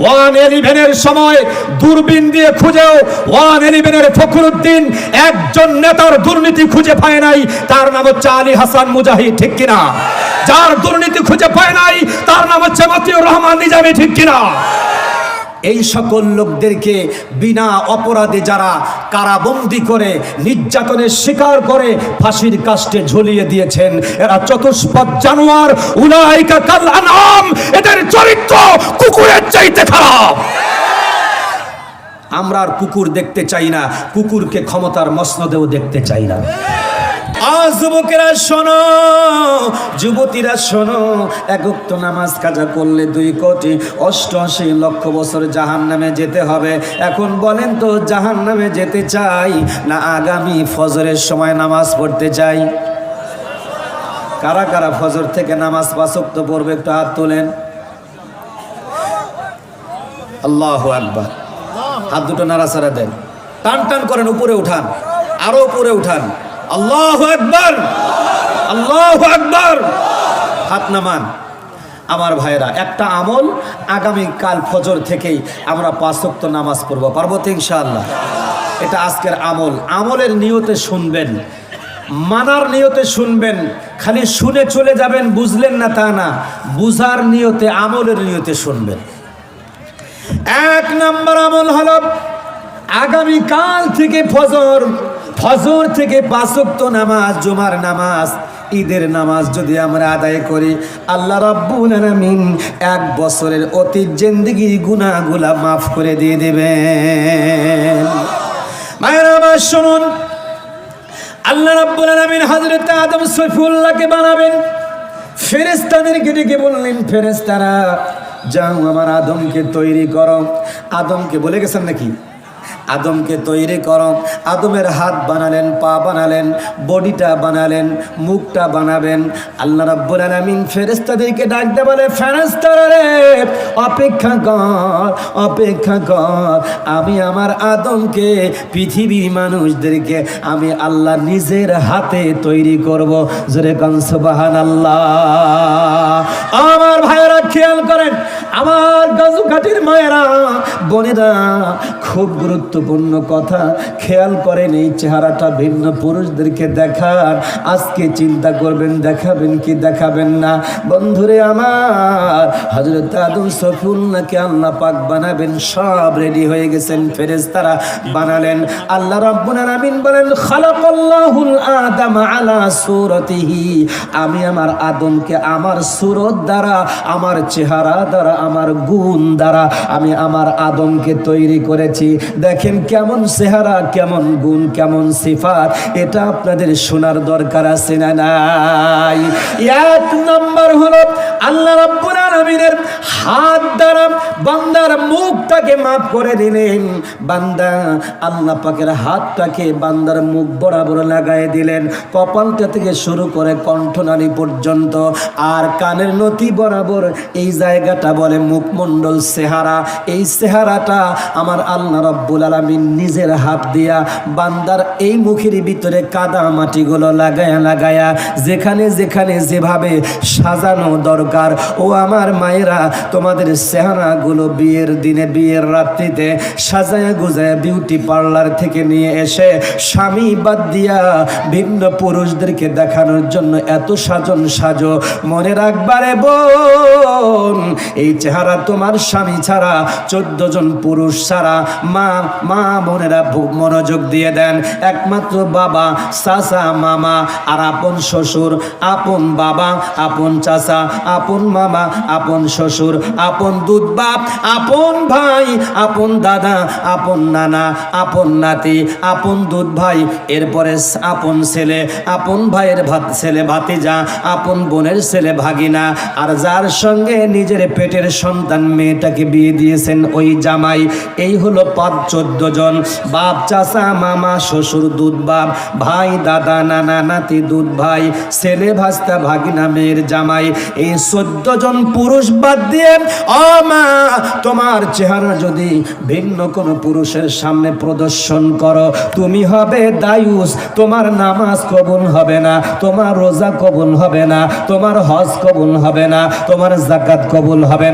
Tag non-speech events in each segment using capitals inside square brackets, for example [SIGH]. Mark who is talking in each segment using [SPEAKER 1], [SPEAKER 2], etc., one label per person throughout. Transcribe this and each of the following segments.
[SPEAKER 1] One এলিভেনের সময় দূরবীন দিয়ে খুঁজেও ওয়ান এলিভেনের ফখরুদ্দিন একজন নেতার দুর্নীতি খুঁজে পায় নাই। তার নাম হচ্ছে আলী হাসান মুজাহিদ, ঠিক কিনা? যার দুর্নীতি খুঁজে পায় নাই, তার নাম হচ্ছে মাতিউর রহমান নিজামী, ঠিক কিনা? এই সকল লোকদেরকে বিনা অপরাধে যারা কারাবন্দি করে, নির্যাতনের শিকার করে ফাঁসির কাস্টে ঝুলিয়ে দিয়েছেন, এরা চতুষ্পদ জানোয়ার, উলাইকা কাল আনাম এদের চরিত্র কুকুরের চাইতে খারাপ। আমরা আর কুকুর দেখতে চাই না, কুকুরকে ক্ষমতার মসনদেও দেখতে চাই না। আজ যুবকেরা শোনো, যুবতীরা শোনো একত্র নামাজ কাজা করলে দুই কোটি অষ্টআশি লক্ষ বছর জাহান নামে যেতে হবে। এখন বলেন তো জাহান নামে যেতে চাই না আগামী ফজরের সময় নামাজ পড়তে চাই? কারা কারা ফজর থেকে নামাজ পাঁচক্ত পড়বে, একটু হাত তোলেন। আল্লাহ আকবার। হাত দুটো নাড়াচাড়া দেন। টান টান করেন, উপরে উঠান। আরও উপরে উঠান। আল্লাহ আকবার আল্লাহ আকবার। হাত নামান। আমার ভাইরা একটা আমল আগামী কাল ফজর থেকেই আমরা পাঁচক্ত নামাজ পড়ব। পারব তো এটা আজকের আমল। আমলের নিয়তে শুনবেন, মানার নিয়তে শুনবেন, খালি শুনে চলে যাবেন, বুঝলেন না তা না, বুঝার নিয়তে, আমলের নিয়তে শুনবেন। এক নম্বর আমল হল আগামী কাল থেকে ফজর ফজর থেকে পাঁচক্ত নামাজ, জুমার নামাজ, ঈদের নামাজ যদি আমরা আদায় করি, আল্লাহ রাব্বুল আলামিন এক বছরের অতীত জিন্দেগির গুনাহগুলা মাফ করে দিয়ে দেবেন। মায়ের, আমার শুনুন। আল্লাহ রাব্বুল আলামিন হযরত আদম সৈফুল্লাহকে বানাবেন। ফেরেশতাদেরকে ডেকে বললেন, ফেরেশতারা, যাও আমার আদমকে তৈরি করো। আদমকে বলে গেছেন নাকি? আদমকে তৈরি করো। আদমের হাত বানালেন, পা বানালেন, বডিটা বানালেন, মুখটা বানাবেন। আল্লাহ রাব্বুল আলামিন ফেরেশতাদেরকে ডাকতে বলে, ফেরেশতারা রে, অপেক্ষা কর অপেক্ষা কর। আমি আমার আদমকে, পৃথিবীর মানুষদেরকে আমি আল্লাহ নিজের হাতে তৈরি করব। জোরে কন সুবহানাল্লাহ। আমার ভাইয়েরা, খেয়াল করেন আমার গাজুকাটির মায়েরা, বোনেরা, খুব গুরুত্বপূর্ণ কথা, খেয়াল করেন এই চেহারাটা ভিন্ন পুরুষদেরকে দেখান। আজকে চিন্তা করবেন, দেখাবেন কি দেখাবেন না? বন্ধুরে আমার হজরত আদম সফিউল্লাহকে আল্লাহ পাক বানাবেন, সব রেডি হয়ে গেছেন, ফেরেশতারা বানালেন। আল্লাহ রাব্বুল আলামিন বলেন, খালাকাল্লাহুল আদম আলা সূরাতিহি। আমি আমার আদমকে আমার সুরত দ্বারা, আমার চেহারা দ্বারা আমার গুণ দ্বারা আমি আমার আদমকে তৈরি করেছি। দেখেন কেমন চেহারা, কেমন গুণ, কেমন সিফাত, এটা আপনাদের শোনার দরকার আছে না নাই? এক নম্বর হলো আল্লাহ রাব্বুল হাত দ্বারা বান্দার মুখটাকে মাফ করে দিলেন। বান্দা, আল্লাহ পাকের হাতটাকে বান্দার মুখ বরাবর লাগাই দিলেন। কপালটা থেকে শুরু করে কণ্ঠনালী পর্যন্ত আর কানের নথি বরাবর এই জায়গাটা বলে মুখমণ্ডল চেহারা, এই চেহারাটা আমার আল্লাহ রব্বুল আলমিন নিজের হাত দিয়া বান্দার এই মুখের ভিতরে কাদা মাটিগুলো লাগায়া লাগায়া যেখানে যেখানে যেভাবে সাজানো দরকার, ও আমার মায়েরা তোমাদের চেহারাগুলো বিয়ের দিনে, বিয়ের রাত্রিতে সাজায়া গুজায়া বিউটি পার্লার থেকে নিয়ে এসে স্বামী বাদ দিয়া ভিন্ন পুরুষদেরকে দেখানোর জন্য এত সাজন সাজো। মনে রাখবারে বোন, এই চেহারা তোমার স্বামী ছাড়া, চোদ্দ জন পুরুষ ছাড়া, মা মা বোনেরা মনোযোগ দিয়ে দেন। একমাত্র বাবা, চাচা, মামা আর আপন শ্বশুর, আপন বাবা, আপন চাচা, আপন মামা, আপন শ্বশুর, আপন দুধ বাপ, আপন ভাই, আপন দাদা, আপন নানা, আপন নাতি, আপন দুধ ভাই, এরপরে আপন ছেলে, আপন ভাইয়ের ভাত ছেলে ভাতিজা, আপন বোনের ছেলে ভাগিনা আর যার সঙ্গে নিজের পেটের সন্তান মেয়েটাকে বিয়ে দিয়েছেন ওই জামাই। এই হলো পাঁচ চোদ্দ জন। বাপ, চাচা, মামা, শ্বশুর, দুধ বাপ, ভাই, দাদা, নানা, নাতি, দুধ ভাই, ছেলে ভাস্তা, ভাগিনা, মেয়ের জামাই। এই চোদ্দ জন পুরুষ বাদ দিয়ে, ও মা, তোমার চেহারা যদি ভিন্ন কোনো পুরুষের সামনে প্রদর্শন করো, তুমি হবে দায়ুস, তোমার নামাজ কবুল হবে না, তোমার রোজা কবুল হবে না, তোমার হজ কবুল হবে না, তোমার জাকাত কবুল হবে না।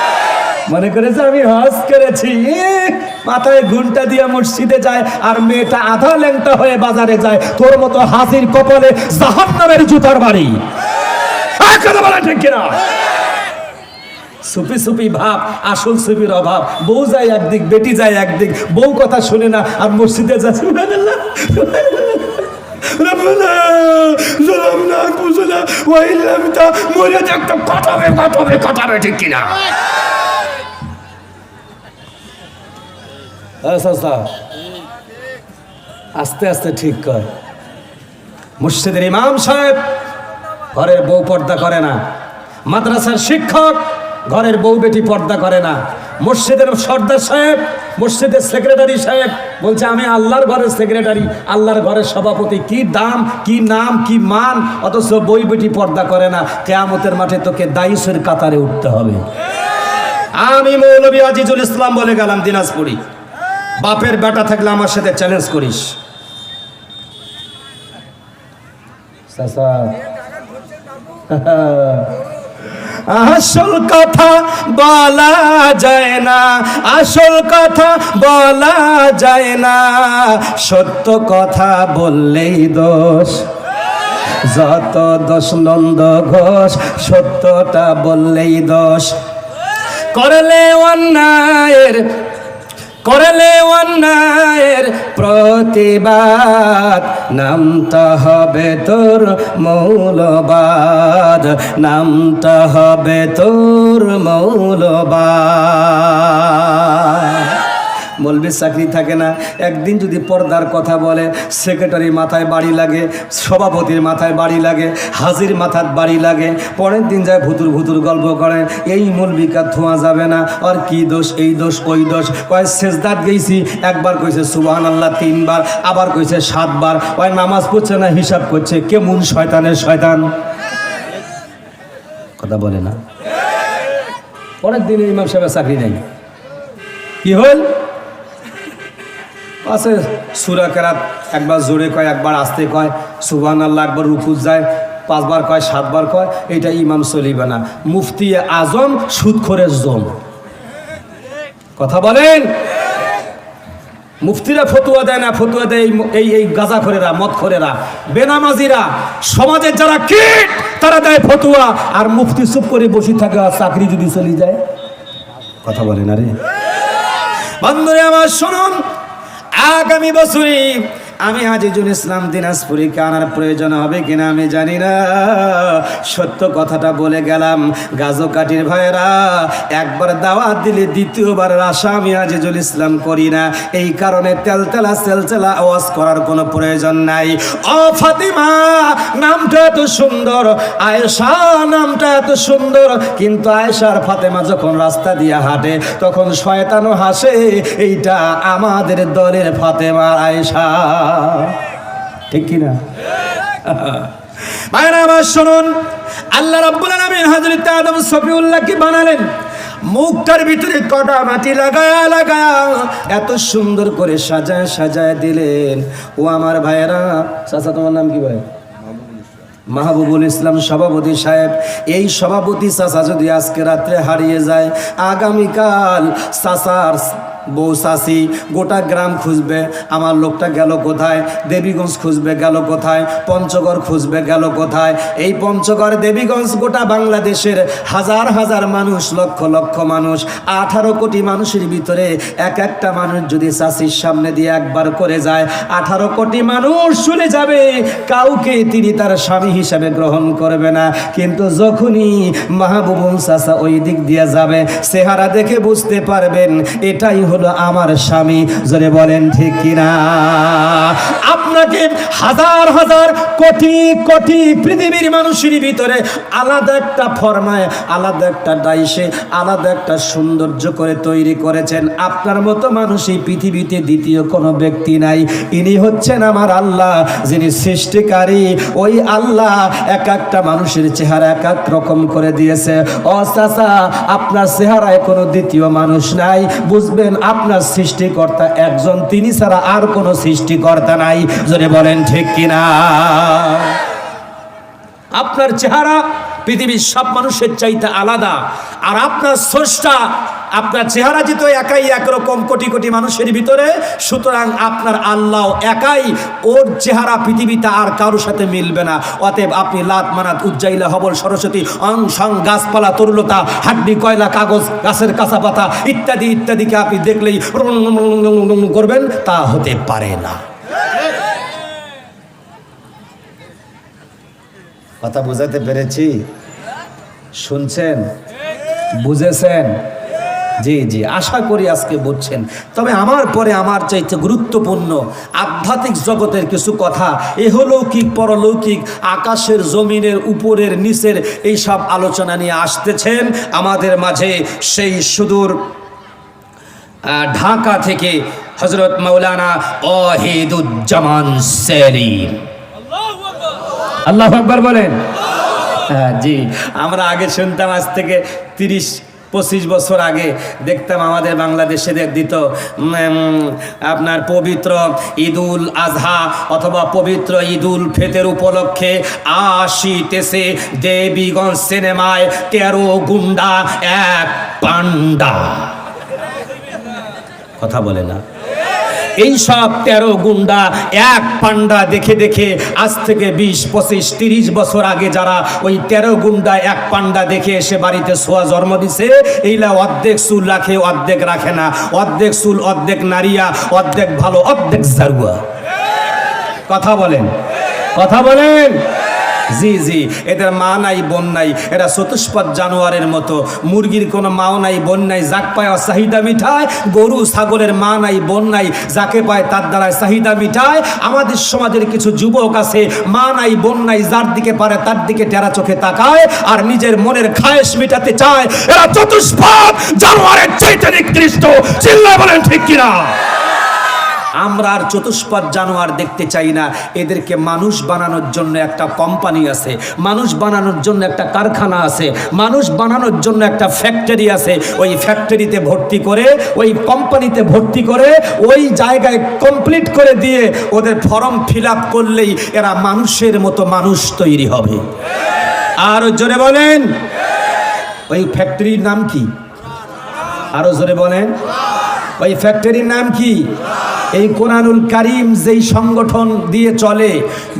[SPEAKER 1] মনে করেছে আমি হজ করেছি। মাথায় ঘুমটা দিয়ে মসজিদে যায় আর মেয়েটা আধা ল্যাংটা হয়ে বাজারে যায়। তোর মতো হাজির কপালে জাহান নামের জুতার বাড়ি। হ্যাঁ, কথা ঠিক কিনা? সুপি সুপি ভাব আসল সুপির অভাব। বউ যায় একদিক বেটি যায় একদিক। বউ কথা শুনে না আর মসজিদে ওয়া ইন লাম তা- মরে থাকতে আস্তে আস্তে ঠিক কর। মুর্শিদের ইমাম সাহেব ঘরের বউ পর্দা করে না। মাদ্রাসার শিক্ষক ঘরের বউ বেটি পর্দা করে না। মসজিদের সর্দার সাহেব মসজিদের সেক্রেটারি সাহেব বলছে, আমি আল্লাহর ঘরের সেক্রেটারি আল্লাহর ঘরের সভাপতি। কি দাম, কি নাম, কি মান? অথচ বই বেটি পর্দা করে না। কেয়ামতের মাঠে তোকে দায়ুসের কাতারে উঠতে হবে। আমি মৌলবী আজিজুল ইসলাম বলে গেলাম দিনাজপুরি। বাপের বেটা থাকলে আমার সাথে চ্যালেঞ্জ করিস। আসল কথা বলা যায় না, আসল কথা বলা যায় না। সত্য কথা বললেই দোষ। যত দোষ নন্দ ঘোষ, সত্যটা বললেই দোষ। করলে অন্যায়ের করলে অন্যায়ের প্রতিবাদ। নামতে হবে তোর মৌলবাদ। নামতে হবে তোর মৌলবাদ। মলবির চাকরি থাকে না। একদিন যদি পর্দার কথা বলে সেক্রেটারি মাথায় বাড়ি লাগে, সভাপতির মাথায় বাড়ি লাগে, হাজির মাথার বাড়ি লাগে, পরের দিন যায় ভুতুর ভুতুর গল্প করে, এই মলবিকা ধোয়া যাবে না, আর কি দোষ, এই দোষ, ওই দোষ? কয় শেষদার গেছি একবার কইছে সুবাহান আল্লাহ তিনবার। আবার কইছে, সাতবার। কয়, নামাজ পড়ছে না, হিসাব করছে, কেমন শয়তানের শয়তান? কথা বলে না। পরের দিন ইমাম সাহেবের চাকরি নেই। কি হল? আছে, সুরা কেরাত একবার জোরে কয়, একবার আসতে কয় সুবান আল্লাহ একবার রুকুজ যায়, পাঁচবার কয়, সাতবার কয় এটা ইমাম চলিবে না। মুফতি আজম, সুদখোরের জম কথা বলেন? মুফতিরা ফতুয়া দেয় না, ফতুয়া দেয় এই- এই এই গাজা খোরেরা, মদ খোরেরা। বেনামাজিরা, সমাজের যারা কীট, তারা দেয় ফতুয়া, আর মুফতি চুপ করে বসে থাকে, আর চাকরি যদি চলে যায়। কথা বলেন আরে বন্ধুরে, আমার শুনুন আগামী বছরে আমি আজিজুল ইসলাম দিনাজপুরিকে আনার প্রয়োজন হবে কিনা আমি জানি না। সত্য কথাটা বলে গেলাম, গাজো কাটির ভাইয়েরা, একবার দাওয়াত দিলে দ্বিতীয়বার আশা আমি আজিজুল ইসলাম করি না। এই কারণে তেলতেলা তেলতেলা আওয়াজ করার কোনো প্রয়োজন নাই। ও ফাতিমা, নামটা এত সুন্দর, আয়েশা নামটা এত সুন্দর, কিন্তু আয়েশার ফাতেমা যখন রাস্তা দিয়ে হাঁটে, তখন শয়তানও হাসে, এইটা আমাদের দলের ফাতেমা আয়েশা। ঠিক কিনা? মায়েরা, আমার শুনুন। আল্লাহ রাব্বুল আলামিন হযরত আদম সফিউল্লাহকে বানালেন। মুখটার ভিতরে কটা মাটি লাগায়া লাগায়া এত সুন্দর করে সাজায় সাজায় দিলেন। ও আমার ভাইয়েরা, চাচা, তোমার নাম কি ভাই? মাহবুবুল ইসলাম সভাপতি সাহেব। এই সভাপতি চাচা যদি আজকে রাত্রে হারিয়ে যায়, আগামীকাল চাচার বউ চাষি গোটা গ্রাম খুঁজবে। আমার লোকটা গেল কোথায়? দেবীগঞ্জ খুঁজবে, গেল কোথায়? পঞ্চগড় খুঁজবে, গেল কোথায়? এই পঞ্চগড়, দেবীগঞ্জ গোটা বাংলাদেশের হাজার হাজার মানুষ, লক্ষ লক্ষ মানুষ, আঠারো কোটি মানুষের ভিতরে এক একটা মানুষ যদি চাষির সামনে দিয়ে একবার করে যায়, আঠারো কোটি মানুষ চলে যাবে। কাউকে তিনি তার স্বামী হিসাবে গ্রহণ করবে না। কিন্তু যখনই মাহবুবুল চাষা ওই দিক দিয়ে যাবে, চেহারা দেখে বুঝতে পারবেন, এটাই হলো আমার স্বামী। জোরে বলেন, ঠিক কিনা? আপনাকে হাজার হাজার কোটি কোটি পৃথিবীর মানুষের ভিতরে আলাদা একটা ফর্মায়, আলাদা একটা ডাইসে, আলাদা একটা সৌন্দর্য করে তৈরি করেছেন। আপনার মতো মানুষ এই পৃথিবীতে দ্বিতীয় কোনো ব্যক্তি নাই। ইনি হচ্ছেন আমার আল্লাহ, যিনি সৃষ্টিকারী। ওই আল্লাহ এক একটা মানুষের চেহারা এক এক রকম করে দিয়েছে। ও চাচা, আপনার চেহারায় কোনো দ্বিতীয় মানুষ নাই। বুঝবেন আপনার সৃষ্টিকর্তা একজন, তিনি ছাড়া আর কোনো সৃষ্টিকর্তা নাই। যদি বলেন ঠিক কিনা? আপনার চেহারা পৃথিবীর সব মানুষের চাইতে আলাদা। আর আপনার স্রষ্টা, আপনার চেহারা যেহেতু একাই একরকম কোটি কোটি মানুষের ভিতরে, সুতরাং আপনার আল্লাহ একাই, ওর চেহারা পৃথিবীতে আর কারোর সাথে মিলবে না। অতএব আপনি লাত মানাত, উজ্জাইলা হবল, সরস্বতী, অং সং, গাছপালা, তরুলতা, হাড্ডি, কয়লা, কাগজ, গাছের কাঁচা পাতা ইত্যাদি ইত্যাদিকে আপনি দেখলেই করবেন, তা হতে পারে না। কথা বুঝাতে পেরেছি? শুনছেন? বুঝেছেন? জি জি আশা করি আজকে বুঝছেন। তবে আমার পরে আমার চাইতে গুরুত্বপূর্ণ আধ্যাত্মিক জগতের কিছু কথা এহলৌকিক পরলৌকিক আকাশের জমিনের উপরের নিচের এই সব আলোচনা নিয়ে আসতেছেন আমাদের মাঝে সেই সুদূর ঢাকা থেকে হজরত মৌলানা অহিদুজ্জামান সেলিম। আল্লাহ আকবর বলেন। হ্যাঁ জি। আমরা আগে শুনতাম আজ থেকে তিরিশ, পঁচিশ বছর আগে দেখতাম আমাদের বাংলাদেশে দিত আপনার পবিত্র ঈদুল আজহা অথবা পবিত্র ঈদুল ফেতের উপলক্ষে আসিতেছে দেবীগঞ্জ সিনেমায় তেরো গুন্ডা এক পান্ডা। কথা বলে না। এই সব তেরো গুন্ডা এক পান্ডা দেখে দেখে আজ থেকে বিশ, পঁচিশ, তিরিশ বছর আগে যারা ওই তেরো গুন্ডা এক পান্ডা দেখে এসে বাড়িতে শোয়া জন্ম দিছে, এইলা অর্ধেক চুল রাখে, অর্ধেক রাখে না। অর্ধেক চুল, অর্ধেক নারিয়া অর্ধেক ভালো, অর্ধেক জারুয়া কথা বলেন। কথা বলেন। জি জি, এদের মা নাই, বোন নাই। এরা চতুষ্পদ জানোয়ারের মতো। মুরগির কোনো মাও নাই, বোন নাই। যাক পায় চাহিদা মিঠায় গরু, ছাগলের মা নাই, বোন নাই। যাকে পায় তার দ্বারায় চাহিদা মিঠায় আমাদের সমাজের কিছু যুবক আছে, মা নাই, বোন নাই, যার দিকে পারে তার দিকে টেরা চোখে তাকায় আর নিজের মনের খায়েশ মিটাতে চায়। এরা চতুষ্পদ জানোয়ারের চাইতে নিকৃষ্ট। চিল্লা বলেন ঠিক কিনা? আমরা আর চতুষ্পদ জানোয়ার দেখতে চাই না। এদেরকে মানুষ বানানোর জন্য একটা কোম্পানি আছে, মানুষ বানানোর জন্য একটা কারখানা আছে, মানুষ বানানোর জন্য একটা ফ্যাক্টরি আছে। ওই ফ্যাক্টরিতে ভর্তি করে, ওই কোম্পানিতে ভর্তি করে, ওই জায়গায় কমপ্লিট করে দিয়ে ওদের ফর্ম ফিল করলেই এরা মানুষের মতো মানুষ তৈরি হবে। আর জোরে বলেন। ওই ফ্যাক্টরির নাম কি? আরও জোরে বলেন। ওই ফ্যাক্টরির নাম কি? এই কোরআনুল কারিম যেই সংগঠন দিয়ে চলে,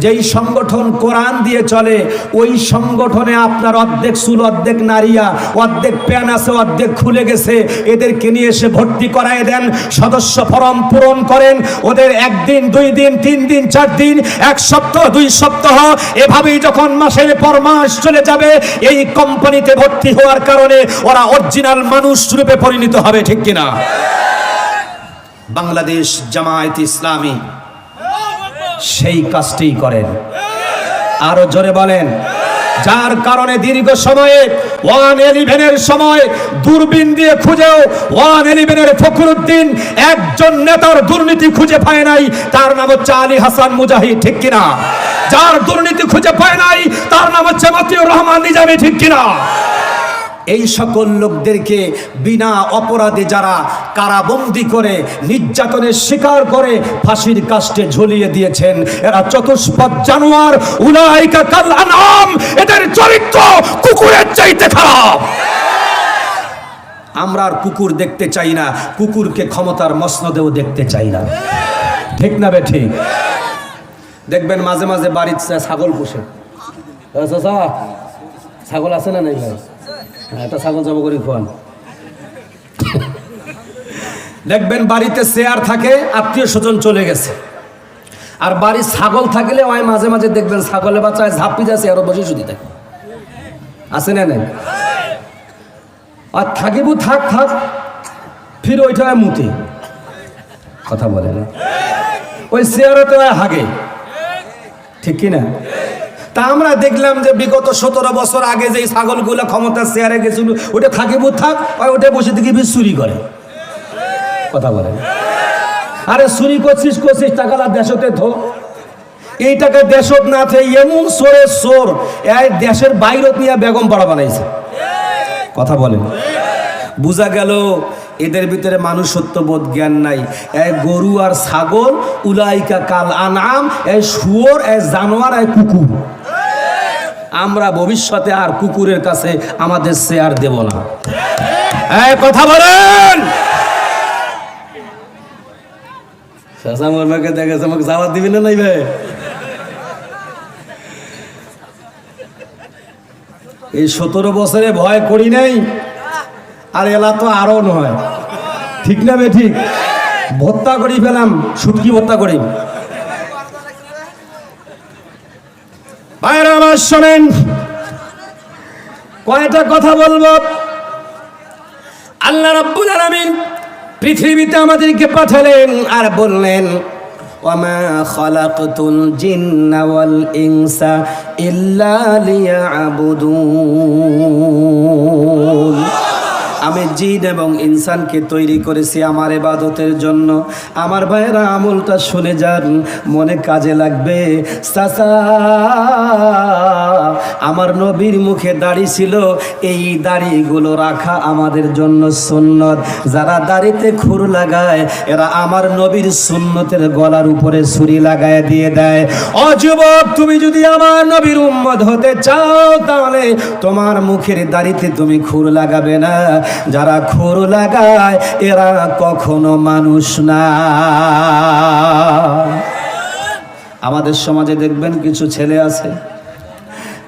[SPEAKER 1] যেই সংগঠন কোরআন দিয়ে চলে, ওই সংগঠনে আপনার অর্ধেক চুল, অর্ধেক নারিয়া, অর্ধেক প্যান আছে, অর্ধেক খুলে গেছে। এদেরকে নিয়ে এসে ভর্তি করায় দেন, সদস্য ফরম পূরণ করেন। ওদের একদিন, দুই দিন, তিন দিন, চার দিন, এক সপ্তাহ, দুই সপ্তাহ, এভাবেই যখন মাসের পর মাস চলে যাবে, এই কোম্পানিতে ভর্তি হওয়ার কারণে ওরা অরিজিনাল মানুষ রূপে পরিণত হবে, ঠিক কিনা? বাংলাদেশ জামায়াত ইসলামী। সেই কাজটি করেন। আরও জোরে বলেন। যার কারণে দীর্ঘ সময়ে ওয়ান এলিভেনের সময় দূরবীন দিয়ে খুঁজেও ওয়ান এলিভেনের ফখরুদ্দিন একজন নেতার দুর্নীতি খুঁজে পায় নাই। তার নাম হচ্ছে আলী হাসান মুজাহিদ, ঠিক কিনা? যার দুর্নীতি খুঁজে পায় নাই, তার নাম হচ্ছে মতিউর রহমান নিজামী, ঠিক কিনা? এই সকল লোকদেরকে বিনা অপরাধে যারা কারাবন্দি করে, নির্যাতনের শিকার করে ফাঁসির কাস্টে ঝুলিয়ে দিয়েছেন, এরা চতুষ্পদ জানোয়ার, উলাইকা কাল আনাম এদের চরিত্র কুকুরের চাইতে খারাপ। আমরা আর কুকুর দেখতে চাই না, কুকুরকে ক্ষমতার মসনদেও দেখতে চাই না। ঠিক না বে ঠিক? দেখবেন মাঝে মাঝে বাড়িতে ছাগল পোষে। ছাগল আছে না নাই ভাই? একটা ছাগল জব করে খোয়ান। [LAUGHS] দেখবেন বাড়িতে চেয়ার থাকে, আত্মীয় স্বজন চলে গেছে। আর বাড়ির ছাগল থাকলে ওই মাঝে মাঝে দেখবেন ছাগলে বাচ্চায় ঝাঁপি যাচ্ছে, আরও বসে শুধু থাকে। আছে না নাই? আর থাকিব থাক থাক, ফির ওইটা হয় মুতে। কথা বলে না। ওই চেয়ারে তো হাগে। ঠিক কি না? তা আমরা দেখলাম যে বিগত সতেরো বছর আগে যে ছাগলগুলো ক্ষমতার চেয়ারে গেছিল, ওটা থাকে বুথ থাক, আর ওটা বসে বেশ চুরি করে। কথা বলে আরে চুরি করছিস করছিস টাকালা দেশতে ধো এই টাকা দেশত না থাকে এমন সোরে সোর দেশের বাইরত নিয়ে বেগম পাড়া বানাইছে। কথা বলেন। বোঝা গেল এদের ভিতরে মানুষত্ববোধ জ্ঞান নাই। এ গরু আর ছাগল, উলাইকা কাল আনাম এ শুয়োর এ জানোয়ার এ কুকুর। আমরা ভবিষ্যতে আর কুকুরের কাছে আমাদের শেয়ার দেব না। কথা বলেন! যাওয়ার দিবি না নাই এই সতেরো বছরে ভয় করি নাই, আর এলা তো আরও নয়। ঠিক না বে ঠিক? ভত্তা করি ফেলাম, সুটকি ভত্তা করি ভাইরা আমার শোনেন। কয়টা কথা বলব? আল্লাহ রাব্বুল আলামিন পৃথিবীতে আমাদেরকে পাঠালেন আর বললেন ওয়ামা খালাকতুল জিন্না ওয়াল ইনসা ইল্লা লিয়াবুদুন। আমি জিন এবং ইনসানকে তৈরি করেছি আমার এবাদতের জন্য। আমার ভাইয়েরা, আমলটা শুনে যান, মনে কাজে লাগবে। আমার নবীর মুখে দাড়ি ছিল, এই দাড়িগুলো রাখা আমাদের জন্য সুন্নত। যারা দাড়িতে খুর লাগায়, এরা আমার নবীর সুন্নতের গলার উপরে ছুরি লাগায় দিয়ে দেয়। অযুবক তুমি যদি আমার নবীর উম্মত হতে চাও, তাহলে তোমার মুখের দাড়িতে তুমি খুর লাগাবে না। যারা ঘোর লাগায় এরা কখনো মানুষ না। আমাদের সমাজে দেখবেন কিছু ছেলে আছে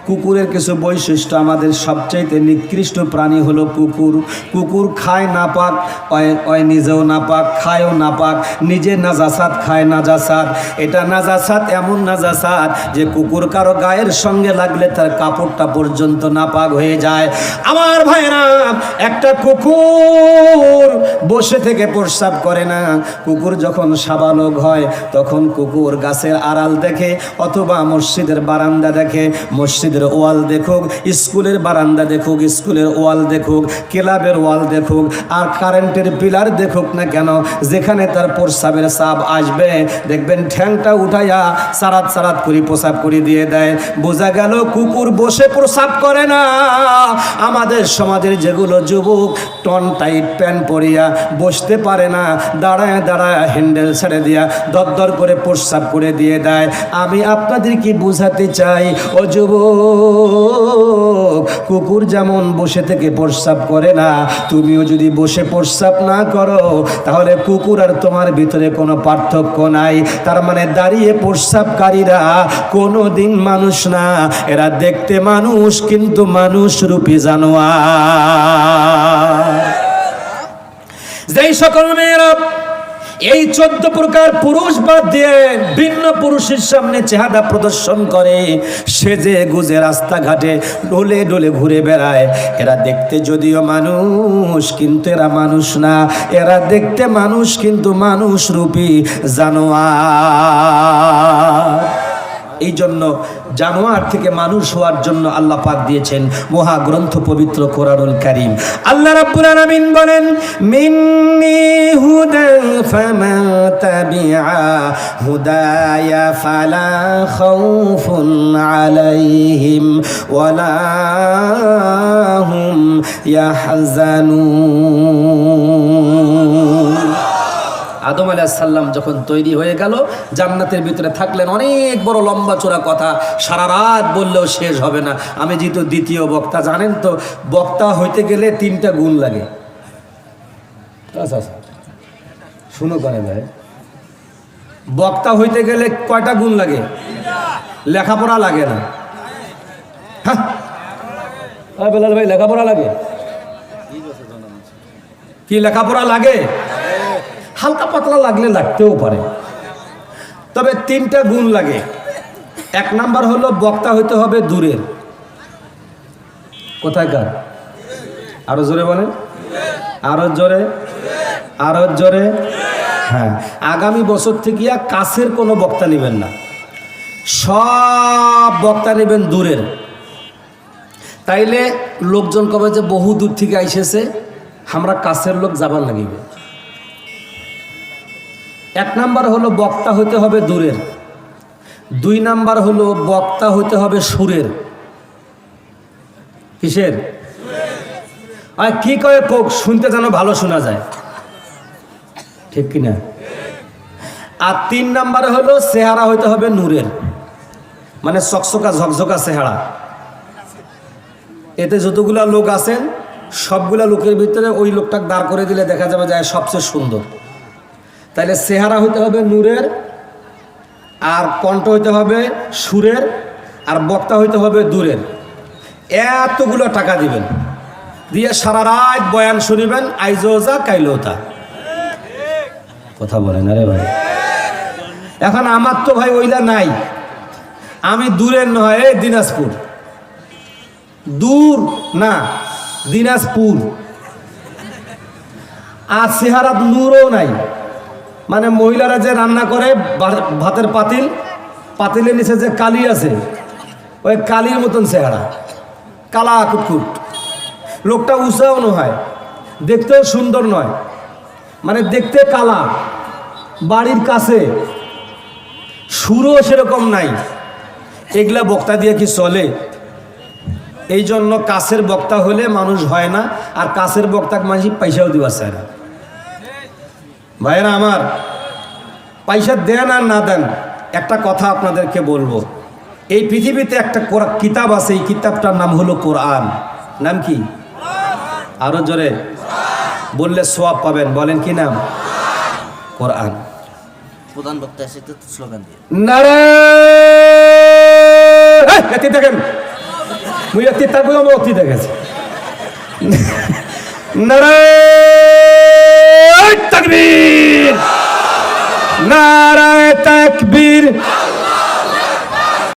[SPEAKER 1] কুকুরের কিছু বৈশিষ্ট্য আমাদের সবচাইতে নিকৃষ্ট প্রাণী হলো কুকুর। কুকুর খায় না পাক অয় নিজেও না পাক খায়ও না পাক নিজে নাজাসাত খায় নাজাসাত এটা নাজাসাত এমন নাজাসাত যে কুকুর কারও গায়ের সঙ্গে লাগলে তার কাপড়টা পর্যন্ত নাপাক হয়ে যায়। আমার ভাইরা একটা কুকুর বসে থেকে প্রস্রাব করে না। কুকুর যখন সাবালক হয়, তখন কুকুর গাছের আড়াল দেখে অথবা মসজিদের বারান্দা দেখে। মসজিদের ওয়াল দেখুক, স্কুলের বারান্দা দেখুক, স্কুলের ওয়াল দেখুক, ক্লাবের ওয়াল দেখুক, আর কারেন্টের পিলার দেখুক না কেন, যেখানে তার প্রস্রাবের সাপ আসবে, দেখবেন ঠ্যাংটা উঠাইয়া সারাত সারাত করে প্রসাব করে দিয়ে দেয়। বোঝা গেল কুকুর বসে প্রসাব করে না। আমাদের সমাজের যেগুলো যুবক, টন টাইট প্যান্ট পরিয়া বসতে পারে না, দাঁড়ায় দাঁড়ায় হ্যান্ডেল ছেড়ে দিয়া দরদর করে প্রস্রাব করে দিয়ে দেয়। আমি আপনাদের কি বুঝাতে চাই, ও যুবক কুকুর যেমন বসে থেকে প্রস্রাব করে না, তুমিও যদি বসে প্রস্রাব না করো, তাহলে কুকুর আর তোমার ভিতরে কোনো পার্থক্য নাই। তার মানে দাঁড়িয়ে প্রস্রাবকারীরা কোনো দিন মানুষ না, এরা দেখতে মানুষ কিন্তু মানুষ রূপী জানোয়ার। যেই সকল মেয়েরা এই চোদ্দ প্রকার পুরুষ বাদ দিয়ে ভিন্ন পুরুষের সামনে চেহারা প্রদর্শন করে। সেজে গুজে রাস্তাঘাটে ডোলে ডোলে ঘুরে বেড়ায়। এরা দেখতে যদিও মানুষ, কিন্তু এরা মানুষ না। এরা দেখতে মানুষ, কিন্তু মানুষ রূপী জানোয়ার। এই জন্য জানোয়ার থেকে মানুষ হওয়ার জন্য আল্লাহ পাক দিয়েছেন মহা গ্রন্থ পবিত্র কোরআনুল কারীম। আল্লাহ রাব্বুল আলামিন বলেন, মিন্নি হুদান ফামান তাবিআ, হুদায়া ফালা খাউফুন আলাইহিম, ওয়ালা হুম ইয়াহজানুন। আদম সাল্লাম যখন তৈরি হয়ে গেল, জান্নাতের ভিতরে থাকলেন অনেক বড় লম্বা চোরা কথা। সারা রাত বললেও শেষ হবে না। আমি যেহেতু দ্বিতীয় বক্তা, জানেন তো, বক্তা হইতে গেলে তিনটা গুণ লাগে। আচ্ছা আচ্ছা। শুনো করে ভাই। বক্তা হইতে গেলে কয়টা গুণ লাগে? লেখাপড়া লাগে না। হ্যাঁ। বেলাল ভাই, লেখাপড়া লাগে? কি লেখাপড়া লাগে? হালকা পাতলা লাগলে লাগতেও পারে। তবে তিনটা গুণ লাগে। এক নাম্বার হলো বক্তা হইতে হবে দূরের। কোথায়কার আরও জোরে বলেন। আরও জোরে। আরও জোরে। হ্যাঁ আগামী বছর থেকে আর কাছের কোনো বক্তা নেবেন না। সব বক্তা নেবেন দূরের। তাইলে লোকজন কবে যে বহু দূর থেকে আইসেছে, আমরা কাছের লোক যাবার লাগিবে। এক নাম্বার হলো বক্তা হইতে হবে দূরের। দুই নাম্বার হলো বক্তা হইতে হবে সুরের। কিসের? আর কি করে কোক শুনতে যেন ভালো শোনা যায়। ঠিক কিনা? আর তিন নাম্বারে হলো চেহারা হইতে হবে নূরের। মানে চকচকা, ঝকঝকা চেহারা। এতে যতগুলা লোক আছেন, সবগুলা লোকের ভিতরে ওই লোকটাকে দাঁড় করে দিলে দেখা যাবে যে সবচেয়ে সুন্দর। তাইলে চেহারা হইতে হবে নূরের, আর কণ্ঠ হইতে হবে সুরের, আর বক্তা হইতে হবে দূরের। এতগুলো টাকা দিবেন। দিয়ে সারা রাত বয়ান শুনিবেন, আইজো যা কথা বলেন, আরে ভাই। এখন আমার তো ভাই ওইলা নাই। আমি দূরের নয় দিনাজপুর। দূর না, দিনাজপুর। আর চেহারাত নূরও নাই। মানে মহিলারা যে রান্না করে ভাতের পাতিল, পাতিলের নিচে যে কালি আছে, ওই কালির মতন চেহারা, কালা কুটকুট। লোকটা উঁচাও নয়, দেখতেও সুন্দর নয় মানে দেখতে কালা, বাড়ির কাছে সুরও সেরকম নাই। এগুলা বক্তা দিয়ে কি চলে? এই জন্য কাছের বক্তা হলে মানুষ হয় না, আর কাছের বক্তাকে মানুষ পয়সাও দিবা চায় না। ভাইয়েরা আমার পয়সা দেন আর না দেন একটা কথা আপনাদেরকে বলব। এই পৃথিবীতে একটা কোরা- কিতাব আছে এই কিতাবটার নাম হলো কোরআন। নাম কি? আরও জোরে। বললে সোয়াব পাবেন বলেন কি নাম? কোরআন।
[SPEAKER 2] প্রধান বক্তা এসে তো স্লোগান দিয়ে।
[SPEAKER 1] নারে! এতি দেখেন মুই এতি থাকব আমার অতি দেখেছি নারে! তাকবীর নারায় তাকবীর।